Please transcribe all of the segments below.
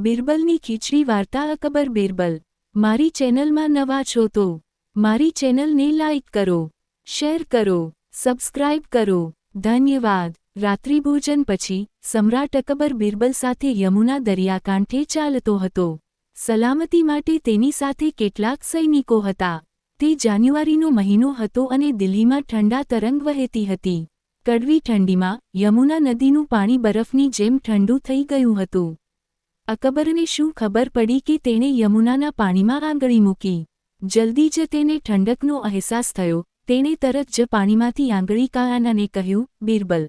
બિરબલની ખીચડી વાર્તા અકબર બિરબલ. મારી ચેનલમાં નવા છો તો મારી ચેનલને લાઇક કરો, શેર કરો, સબસ્ક્રાઇબ કરો. ધન્યવાદ. રાત્રિભોજન પછી સમ્રાટ અકબર બિરબલ સાથે યમુના દરિયાકાંઠે ચાલતો હતો. સલામતી માટે તેની સાથે કેટલાક સૈનિકો હતા. તે જાન્યુઆરીનો મહિનો હતો અને દિલ્હીમાં ઠંડા તરંગ વહેતી હતી. કડવી ઠંડીમાં યમુના નદીનું પાણી બરફની જેમ ઠંડુ થઈ ગયું હતું. અકબરને શું ખબર પડી કે તેણે યમુનાના પાણીમાં આંગળી મૂકી? જલ્દી જ તેને ઠંડકનો અહેસાસ થયો. તેણે તરત જ પાણીમાંથી આંગળી કાયાનાને કહ્યું, બિરબલ,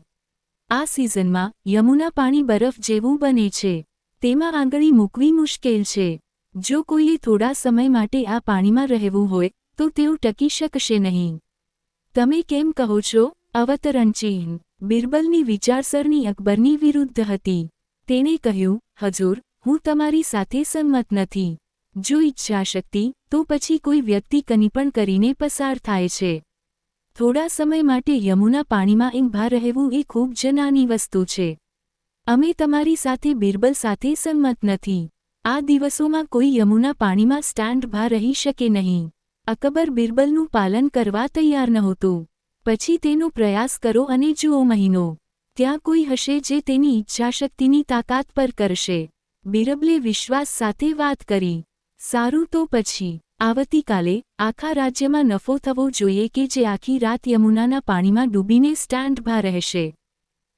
આ સિઝનમાં યમુના પાણી બરફ જેવું બને છે. તેમાં આંગળી મૂકવી મુશ્કેલ છે. જો કોઈએ થોડા સમય માટે આ પાણીમાં રહેવું હોય, તો તેઓ ટકી શકશે નહીં. તમે કેમ કહો છો અવતરણચિહ્ન બિરબલની વિચારસરણી અકબરની વિરુદ્ધ હતી. તેણે કહ્યું, હજૂર હું તમારી સાથે સંમત નથી. જો ઈચ્છાશક્તિ, તો પછી કોઈ વ્યક્તિ કનિપણ કરીને પસાર થાય છે. થોડા સમય માટે યમુના પાણીમાં ઊભા રહેવું એ ખૂબ જ નાની વસ્તુ છે. અમે તમારી સાથે બિરબલ સાથે સંમત નથી. આ દિવસોમાં કોઈ યમુના પાણીમાં સ્ટેન્ડ ભા રહી શકે નહીં. અકબર બિરબલનું પાલન કરવા તૈયાર નહોતું. પછી તેનો પ્રયાસ કરો અને જુઓ મહિનો. ત્યાં કોઈ હશે જે તેની ઈચ્છાશક્તિની તાકાત પર કરશે. બિરબલે વિશ્વાસ સાથે વાત કરી. સારું તો પછી. આવતીકાલે આખા રાજ્યમાં નફો થવો જોઈએ કે જે આખી રાત યમુનાના પાણીમાં ડૂબીને સ્ટાન્ડભા રહેશે.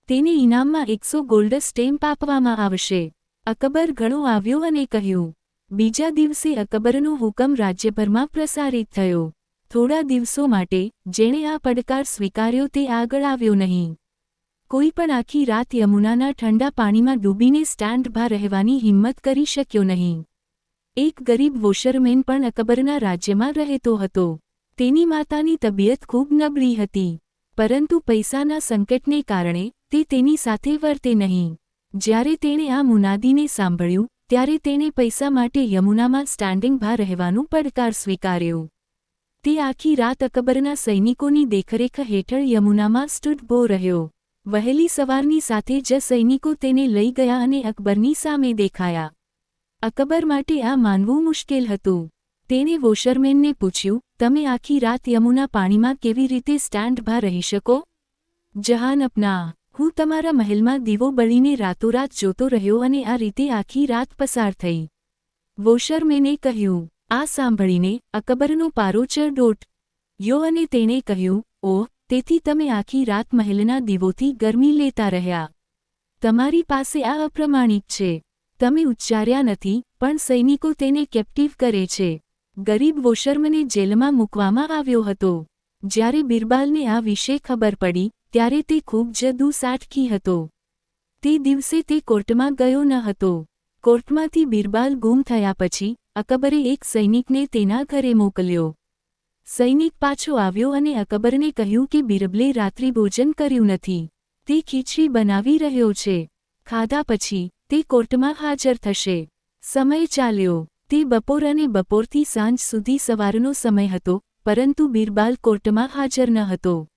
તેને ઇનામમાં એકસો ગોલ્ડ સ્ટેમ્પ આપવામાં આવશે. અકબર ઘણો આવ્યો અને કહ્યું, બીજા દિવસે અકબરનો હુકમ રાજ્યભરમાં પ્રસારિત થયો. થોડા દિવસો માટે જેણે આ પડકાર સ્વીકાર્યો તે આગળ આવ્યો નહીં. કોઈ પણ આખી રાત યમુનાના ઠંડા પાણીમાં ડૂબીને સ્ટેન્ડભા રહેવાની હિંમત કરી શક્યો નહીં. એક ગરીબ વોશરમેન પણ અકબરના રાજ્યમાં રહેતો હતો. તેની માતાની તબિયત ખૂબ નબળી હતી, પરંતુ પૈસાના સંકટને કારણે તે તેની સાથે વર્તે નહીં. જ્યારે તેણે આ મુનાદીને સાંભળ્યું, ત્યારે તેણે પૈસા માટે યમુનામાં સ્ટેન્ડિંગ ભા રહેવાનું પડકાર સ્વીકાર્યો. તે આખી રાત અકબરના સૈનિકોની દેખરેખ હેઠળ યમુનામાં સ્ટુડબો રહ્યો. વહેલી સવારની સાથે જ સૈનિકો તેને લઈ ગયા અને અકબરની સામે દેખાયા. અકબર માટે આ માનવું મુશ્કેલ હતું. તેણે વોશરમેનને પૂછ્યું, તમે આખી રાત યમુના પાણીમાં કેવી રીતે સ્ટેન્ડભા રહી શકો? જહાન અપના, હું તમારા મહેલમાં દીવો બળીને રાતોરાત જોતો રહ્યો અને આ રીતે આખી રાત પસાર થઈ. વોશરમેને કહ્યું, આ સાંભળીને અકબરનો પારો ચડોટ. યો અને તેણે કહ્યું, ઓહ તેથી તમે આખી રાત મહેલના દીવોથી ગરમી લેતા રહ્યા. તમારી પાસે આ અપ્રમાણિક છે. તમે ઉચ્ચાર્યા નથી, પણ સૈનિકો તેને કેપ્ટિવ કરે છે. ગરીબ વોશર્મને જેલમાં મૂકવામાં આવ્યો હતો. જ્યારે બિરબાલને આ વિશે ખબર પડી, ત્યારે તે ખૂબ જ દુસાટકી હતો. તે દિવસે તે કોર્ટમાં ગયો ન હતો. કોર્ટમાંથી બિરબાલ ગુમ થયા પછી અકબરે એક સૈનિકને તેના ઘરે મોકલ્યો. સૈનિક પાછો આવ્યો અને અકબરને કહ્યું કે બિરબલે રાત્રિભોજન કર્યું નથી. તે ખીચડી બનાવી રહ્યો છે. ખાધા પછી તે કોર્ટમાં હાજર થશે. સમય ચાલ્યો. તે બપોર અને બપોરથી સાંજ સુધી સવારનો સમય હતો, પરંતુ બિરબાલ કોર્ટમાં હાજર ન હતો.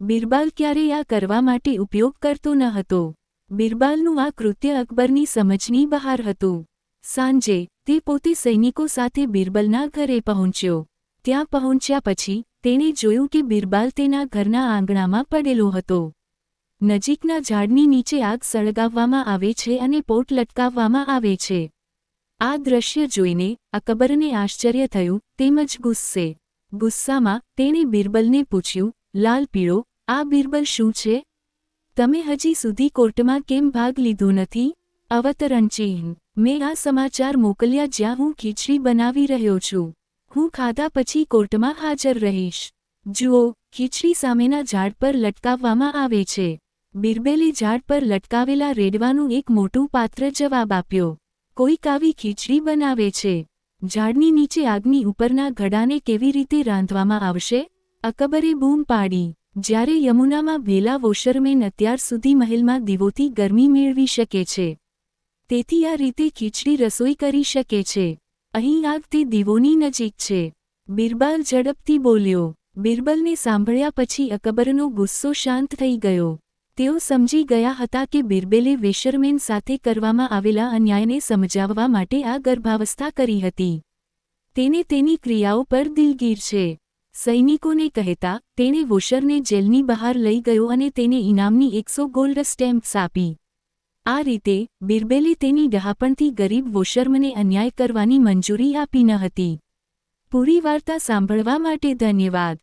બિરબાલ ક્યારેય આ કરવા માટે ઉપયોગ કરતો ન હતો. બિરબાલનું આ કૃત્ય અકબરની સમજની બહાર હતું. સાંજે તે પોતે સૈનિકો સાથે બિરબલના ઘરે પહોંચ્યો. ત્યાં પહોંચ્યા પછી, તેણે જોયું કે બિરબાલ તેના ઘરના આંગણામાં પડેલો હતો. નજીકના ઝાડની નીચે આગ સળગાવવામાં આવે છે અને પોટ લટકાવવામાં આવે છે. આ દ્રશ્ય જોઈને અકબરને આશ્ચર્ય થયું, તેમજ ગુસ્સે. ગુસ્સામાં તેણે બિરબલને પૂછ્યું, લાલ પીળો, આ બિરબલ શું છે? તમે હજી સુધી કોર્ટમાં કેમ ભાગ લીધો નથી? અવતરણ ચિહ્ન. મેં આ સમાચાર મોકલ્યા જ્યાં હું ખીચડી બનાવી રહ્યો છું. હું ખાધા પછી કોર્ટમાં હાજર રહીશ. જુઓ, ખીચડી સામેના ઝાડ પર લટકાવવામાં આવે છે. બિરબેલે ઝાડ પર લટકાવેલા રેડવાનું એક મોટું પાત્ર જવાબ આપ્યો. કોઈક આવી ખીચડી બનાવે છે? ઝાડની નીચે આગની ઉપરના ઘડાને કેવી રીતે રાંધવામાં આવશે? અકબરે બૂમ પાડી. જ્યારે યમુનામાં ભેલા વોશરમેન અત્યાર સુધી મહેલમાં દીવોથી ગરમી મેળવી શકે છે. તેથી આ રીતે ખીચડી રસોઈ કરી શકે છે. અહીં આગ દીવોની નજીક છે. બિરબાલ ઝડપથી બોલ્યો. બિરબલને સાંભળ્યા પછી અકબરનો ગુસ્સો શાંત થઈ ગયો. તેઓ સમજી ગયા હતા કે બિરબેલે વેશરમેન સાથે કરવામાં આવેલા અન્યાયને સમજાવવા માટે આ ગર્ભાવસ્થા કરી હતી. તેને તેની ક્રિયાઓ પર દિલગીર છે. સૈનિકોને કહેતા, તેણે વોશરને જેલની બહાર લઈ ગયો અને તેને ઇનામની એકસો ગોલ્ડ સ્ટેમ્પ્સ આપી. આ રીતે બિરબેલે તેની ડહાપણથી ગરીબ વોશર્મને અન્યાય કરવાની મંજૂરી આપી ન હતી. પૂરી વાર્તા સાંભળવા માટે ધન્યવાદ.